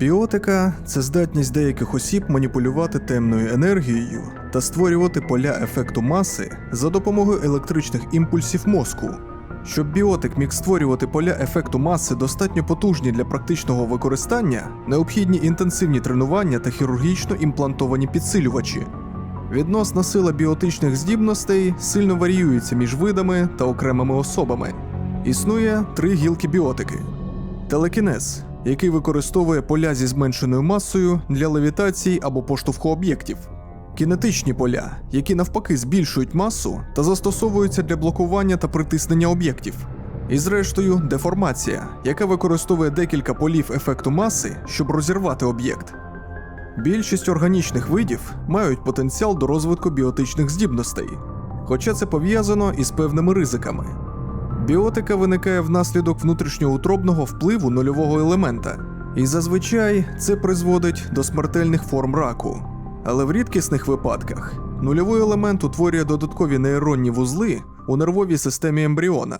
Біотика це здатність деяких осіб маніпулювати темною енергією та створювати поля ефекту маси за допомогою електричних імпульсів мозку. Щоб біотик міг створювати поля ефекту маси достатньо потужні для практичного використання, необхідні інтенсивні тренування та хірургічно імплантовані підсилювачі. Відносна сила біотичних здібностей сильно варіюється між видами та окремими особами. Існує три гілки біотики: телекінез, який використовує поля зі зменшеною масою для левітації або поштовху об'єктів. Кінетичні поля, які навпаки збільшують масу та застосовуються для блокування та притиснення об'єктів. І зрештою, деформація, яка використовує декілька полів ефекту маси, щоб розірвати об'єкт. Більшість органічних видів мають потенціал до розвитку біотичних здібностей, хоча це пов'язано із певними ризиками. Біотика виникає внаслідок внутрішньоутробного впливу нульового елемента, і зазвичай це призводить до смертельних форм раку. Але в рідкісних випадках нульовий елемент утворює додаткові нейронні вузли у нервовій системі ембріона,